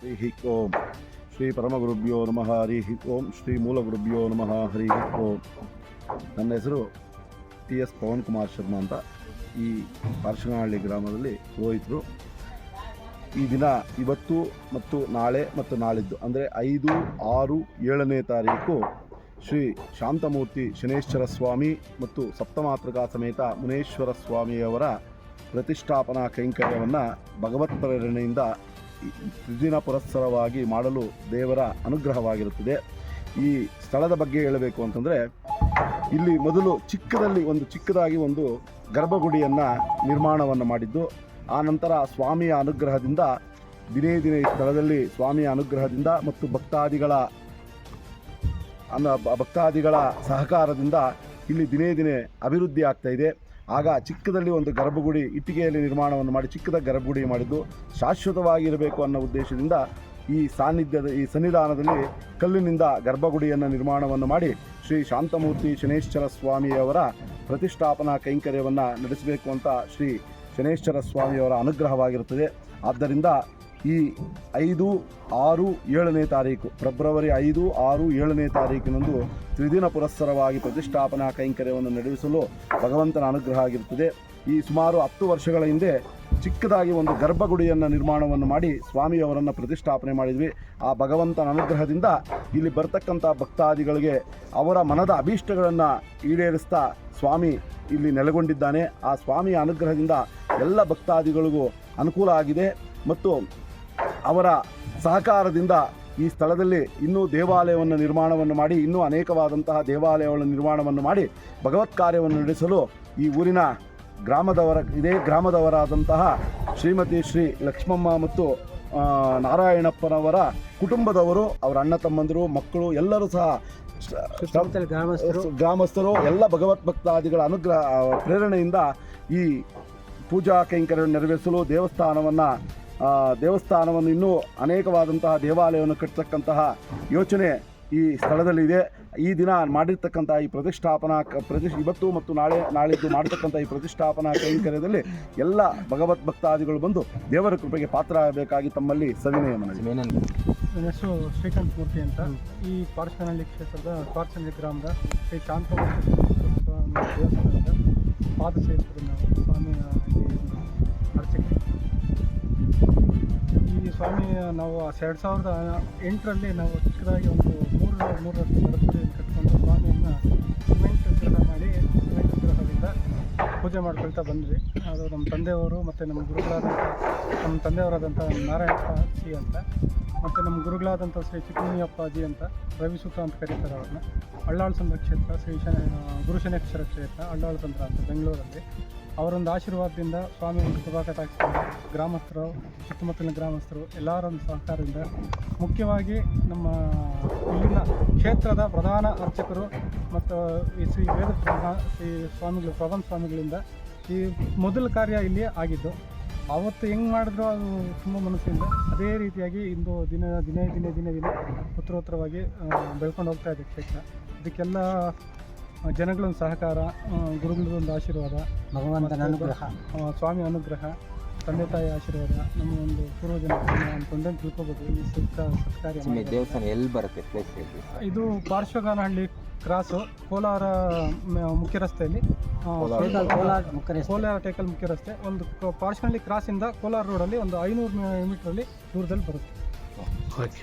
ಹರಿ ಓಂ ಶ್ರೀ ಪರಮಗುರುಭ್ಯೋ ನಮಃ ಹರಿ ಓಂ ಶ್ರೀ ಮೂಲಗುರುಭ್ಯೋ ನಮಃ ಹರಿ ಓಂ ನನ್ನ ಹೆಸರು ಟಿ ಎಸ್ ಪವನ್ ಕುಮಾರ್ ಶರ್ಮಾ ಅಂತ ಈ ಪಾರ್ಶ್ವನಹಳ್ಳಿ ಗ್ರಾಮದಲ್ಲಿ ಪುರೋಹಿತರು ಈ ದಿನ ಇವತ್ತು ಮತ್ತು ನಾಳೆ ಮತ್ತು ನಾಳಿದ್ದು, ಅಂದರೆ ಐದು, ಆರು, ಏಳನೇ ತಾರೀಕು ಶ್ರೀ ಶಾಂತಮೂರ್ತಿ ಶನೇಶ್ವರ ಸ್ವಾಮಿ ಮತ್ತು ಸಪ್ತಮಾತೃಕಾ ಸಮೇತ ಮುನೇಶ್ವರ ಸ್ವಾಮಿಯವರ ಪ್ರತಿಷ್ಠಾಪನಾ ಕೈಂಕರ್ಯವನ್ನು ಭಗವತ್ ಪ್ರೇರಣೆಯಿಂದ ತ್ರಿದಿನ ಪುರಸ್ಸರವಾಗಿ ಮಾಡಲು ದೇವರ ಅನುಗ್ರಹವಾಗಿರುತ್ತದೆ. ಈ ಸ್ಥಳದ ಬಗ್ಗೆ ಹೇಳಬೇಕು ಅಂತಂದರೆ, ಇಲ್ಲಿ ಮೊದಲು ಚಿಕ್ಕದಲ್ಲಿ ಒಂದು ಚಿಕ್ಕದಾಗಿ ಒಂದು ಗರ್ಭಗುಡಿಯನ್ನು ನಿರ್ಮಾಣವನ್ನು ಮಾಡಿದ್ದು, ಆ ನಂತರ ಸ್ವಾಮಿಯ ಅನುಗ್ರಹದಿಂದ, ದಿನೇ ದಿನೇ ಈ ಸ್ಥಳದಲ್ಲಿ ಸ್ವಾಮಿಯ ಅನುಗ್ರಹದಿಂದ ಮತ್ತು ಭಕ್ತಾದಿಗಳ ಅನ್ನ, ಭಕ್ತಾದಿಗಳ ಸಹಕಾರದಿಂದ ಇಲ್ಲಿ ದಿನೇ ದಿನೇ ಅಭಿವೃದ್ಧಿ ಆಗ್ತಾ ಇದೆ. ಆಗ ಚಿಕ್ಕದಲ್ಲಿ ಒಂದು ಗರ್ಭಗುಡಿ ಇಟ್ಟಿಗೆಯಲ್ಲಿ ನಿರ್ಮಾಣವನ್ನು ಮಾಡಿ ಚಿಕ್ಕದ ಗರ್ಭಗುಡಿ ಮಾಡಿದ್ದು ಶಾಶ್ವತವಾಗಿರಬೇಕು ಅನ್ನೋ ಉದ್ದೇಶದಿಂದ ಈ ಸಾನ್ನಿಧ್ಯದ, ಈ ಸನ್ನಿಧಾನದಲ್ಲಿ ಕಲ್ಲಿನಿಂದ ಗರ್ಭಗುಡಿಯನ್ನು ನಿರ್ಮಾಣವನ್ನು ಮಾಡಿ ಶ್ರೀ ಶಾಂತಮೂರ್ತಿ ಶನೇಶ್ವರ ಸ್ವಾಮಿಯವರ ಪ್ರತಿಷ್ಠಾಪನಾ ಕೈಂಕರ್ಯವನ್ನು ನಡೆಸಬೇಕು ಅಂತ ಶ್ರೀ ಶನೇಶ್ವರ ಸ್ವಾಮಿಯವರ ಅನುಗ್ರಹವಾಗಿರುತ್ತದೆ. ಆದ್ದರಿಂದ ಈ ಐದು, ಆರು, ಏಳನೇ ತಾರೀಕು. ಫೆಬ್ರವರಿ ಐದು, ಆರು, ಏಳನೇ ತಾರೀಕಿನಂದು ತ್ರಿದಿನ ಪುರಸ್ಸರವಾಗಿ ಪ್ರತಿಷ್ಠಾಪನಾ ಕೈಂಕರ್ಯವನ್ನು ನಡೆಸಲು ಭಗವಂತನ ಅನುಗ್ರಹ ಆಗಿರುತ್ತದೆ. ಈ ಸುಮಾರು ಹತ್ತು ವರ್ಷಗಳ ಹಿಂದೆ ಚಿಕ್ಕದಾಗಿ ಒಂದು ಗರ್ಭಗುಡಿಯನ್ನು ನಿರ್ಮಾಣವನ್ನು ಮಾಡಿ ಸ್ವಾಮಿಯವರನ್ನು ಪ್ರತಿಷ್ಠಾಪನೆ ಮಾಡಿದ್ವಿ. ಆ ಭಗವಂತನ ಅನುಗ್ರಹದಿಂದ ಇಲ್ಲಿ ಬರ್ತಕ್ಕಂಥ ಭಕ್ತಾದಿಗಳಿಗೆ ಅವರ ಮನದ ಅಭೀಷ್ಟಗಳನ್ನು ಈಡೇರಿಸ್ತಾ ಸ್ವಾಮಿ ಇಲ್ಲಿ ನೆಲೆಗೊಂಡಿದ್ದಾನೆ. ಆ ಸ್ವಾಮಿಯ ಅನುಗ್ರಹದಿಂದ ಎಲ್ಲ ಭಕ್ತಾದಿಗಳಿಗೂ ಅನುಕೂಲ ಆಗಿದೆ. ಮತ್ತು ಅವರ ಸಹಕಾರದಿಂದ ಈ ಸ್ಥಳದಲ್ಲಿ ಇನ್ನೂ ದೇವಾಲಯವನ್ನು ನಿರ್ಮಾಣವನ್ನು ಮಾಡಿ ಇನ್ನೂ ಅನೇಕವಾದಂತಹ ದೇವಾಲಯಗಳ ನಿರ್ಮಾಣವನ್ನು ಮಾಡಿ ಭಗವತ್ ಕಾರ್ಯವನ್ನು ನಡೆಸಲು ಈ ಊರಿನ ಗ್ರಾಮದವರ ಇದೇ ಗ್ರಾಮದವರಾದಂತಹ ಶ್ರೀಮತಿ ಶ್ರೀ ಲಕ್ಷ್ಮಮ್ಮ ಮತ್ತು ನಾರಾಯಣಪ್ಪನವರ ಕುಟುಂಬದವರು ಅವರ ಅಣ್ಣ ತಮ್ಮಂದಿರು ಮಕ್ಕಳು ಎಲ್ಲರೂ ಸಹ ಗ್ರಾಮಸ್ಥರು. ಎಲ್ಲ ಭಗವತ್ ಭಕ್ತಾದಿಗಳ ಅನುಗ್ರಹ ಪ್ರೇರಣೆಯಿಂದ ಈ ಪೂಜಾ ಕೈಂಕರ್ಯವನ್ನು ನೆರವೇರಿಸಲು ದೇವಸ್ಥಾನವನ್ನು ದೇವಸ್ಥಾನವನ್ನು ಇನ್ನೂ ಅನೇಕವಾದಂತಹ ದೇವಾಲಯವನ್ನು ಕಟ್ಟತಕ್ಕಂತಹ ಯೋಚನೆ ಈ ಸ್ಥಳದಲ್ಲಿದೆ. ಈ ದಿನ ಮಾಡಿರ್ತಕ್ಕಂಥ ಈ ಪ್ರತಿಷ್ಠಾಪನಾ ಕ- ಪ್ರತಿ ಇವತ್ತು ಮತ್ತು ನಾಳೆ ನಾಳಿದ್ದು ಮಾಡತಕ್ಕಂಥ ಈ ಪ್ರತಿಷ್ಠಾಪನಾ ಕೈಂಕರ್ಯದಲ್ಲಿ ಎಲ್ಲ ಭಗವತ್ ಭಕ್ತಾದಿಗಳು ಬಂದು ದೇವರ ಕೃಪೆಗೆ ಪಾತ್ರ ಆಗಬೇಕಾಗಿ ತಮ್ಮಲ್ಲಿ ಸವಿನಯ ಮನವಿ. ನನ್ನ ಹೆಸರು ಶ್ರೀಕಾಂತ್ ಮೂರ್ತಿ ಅಂತ. ಈ ಪಾರ್ಶ್ವನಹಳ್ಳಿ ಕ್ಷೇತ್ರದ ಪಾರ್ಶ್ವನಹಳ್ಳಿ ಗ್ರಾಮದ ಶ್ರೀ ಸ್ವಾಮಿ ದೇವಸ್ಥಾನದ ಪಾದಸೇವಕರು ನಾವು ಸ್ವಾಮಿಯ ಇಲ್ಲಿ ಅರ್ಚಕರು ಈ ಸ್ವಾಮಿ, ನಾವು ಎರಡು ಸಾವಿರದ ಎಂಟರಲ್ಲಿ ನಾವು ಚಿಕ್ಕದಾಗಿ ಒಂದು ಮೂರು ಮೂರರಷ್ಟು ಗರ್ಭಗುಡಿಯನ್ನು ಕಟ್ಕೊಂಡು ಸ್ವಾಮಿಯನ್ನು ಸಿಮೆಂಟ್ ಗ್ರಹ ಮಾಡಿ ಸಿಮೆಂಟ್ ಗ್ರಹದಿಂದ ಪೂಜೆ ಮಾಡ್ಕೊಳ್ತಾ ಬಂದ್ವಿ. ಅದು ನಮ್ಮ ತಂದೆಯವರು ಮತ್ತು ನಮ್ಮ ಗುರುಗಳಾದಂಥ, ನಮ್ಮ ತಂದೆಯವರಾದಂಥ ನಾರಾಯಣಪ್ಪ ಜಿ ಅಂತ, ಮತ್ತು ನಮ್ಮ ಗುರುಗಳಾದಂಥ ಶ್ರೀ ಚಿಕ್ಕಮುನಿಯಪ್ಪಾಜಿ ಅಂತ, ರವಿಸುತ ಅಂತ ಕರೀತಾರೆ ಅವ್ರನ್ನ. ಅಳ್ಳಾಳ್ ಸಂದ್ರ ಕ್ಷೇತ್ರ, ಶ್ರೀ ಶನ ಗುರುಶನೇಶ್ವರ ಕ್ಷೇತ್ರ, ಅಳ್ಳಾಳ್ ಸಂದ್ರ ಅಂತ ಬೆಂಗಳೂರಲ್ಲಿ. ಅವರೊಂದು ಆಶೀರ್ವಾದದಿಂದ ಸ್ವಾಮಿ ಒಂದು ಕಟಾಕ್ಷ ಗ್ರಾಮಸ್ಥರು, ಸುತ್ತಮುತ್ತಲಿನ ಗ್ರಾಮಸ್ಥರು ಎಲ್ಲರ ಒಂದು ಸಹಕಾರದಿಂದ ಮುಖ್ಯವಾಗಿ ನಮ್ಮ ಇಲ್ಲಿನ ಕ್ಷೇತ್ರದ ಪ್ರಧಾನ ಅರ್ಚಕರು ಮತ್ತು ಈ ಶ್ರೀ ವೇದ ಶ್ರೀ ಸ್ವಾಮಿಗಳು, ಪ್ರಬಂಧ ಸ್ವಾಮಿಗಳಿಂದ ಈ ಮೊದಲ ಕಾರ್ಯ ಇಲ್ಲಿ ಆಗಿದ್ದು ಅವತ್ತು ಹೆಂಗೆ ಮಾಡಿದ್ರು ಅದು ತುಂಬ ಮನಸ್ಸಿಂದ ಅದೇ ರೀತಿಯಾಗಿ ಇಂದು ದಿನ, ದಿನೇ ದಿನೇ ದಿನೇ ದಿನೇ ಉತ್ತರೋತ್ತರವಾಗಿ ಬೆಳ್ಕೊಂಡು ಹೋಗ್ತಾ ಇದೆ ಕ್ಷೇತ್ರ. ಇದಕ್ಕೆಲ್ಲ ಜನಗಳೊಂದು ಸಹಕಾರ ಗುರುಗಳದೊಂದು ಆಶೀರ್ವಾದ ಭಗವಂತನ ಅನುಗ್ರಹ. ಸ್ವಾಮಿ ಅನುಗ್ರಹ ತಂದೆ ತಾಯಿ ಆಶೀರ್ವಾದ ನಮ್ಮ ಒಂದು ಪೂರ್ವಜನ ಅಂತಂದು ತಿಳ್ಕೊಬೋದು. ಈ ಸುತ್ತ ಸತ್ಕಾರ್ಯ ನಿಮಗೆ ದೇವಸ್ಥಾನ ಎಲ್ಲಿ ಬರುತ್ತೆ ಪ್ಲೇಸ್ ಇದು ಪಾರ್ಶ್ವಗಾನಹಳ್ಳಿ ಕ್ರಾಸು ಕೋಲಾರ ಮುಖ್ಯ ರಸ್ತೆಯಲ್ಲಿ ಕೋಲಾರ. ಟೇಕಲ್ ಮುಖ್ಯ ರಸ್ತೆ ಒಂದು ಪಾರ್ಶ್ವಹಳ್ಳಿ ಪಾರ್ಶ್ವನಹಳ್ಳಿ ಕ್ರಾಸಿಂದ ಕೋಲಾರ ರೋಡಲ್ಲಿ ಒಂದು ಐನೂರು ಮೀಟ್ರಲ್ಲಿ ದೂರದಲ್ಲಿ ಬರುತ್ತೆ. ಓಕೆ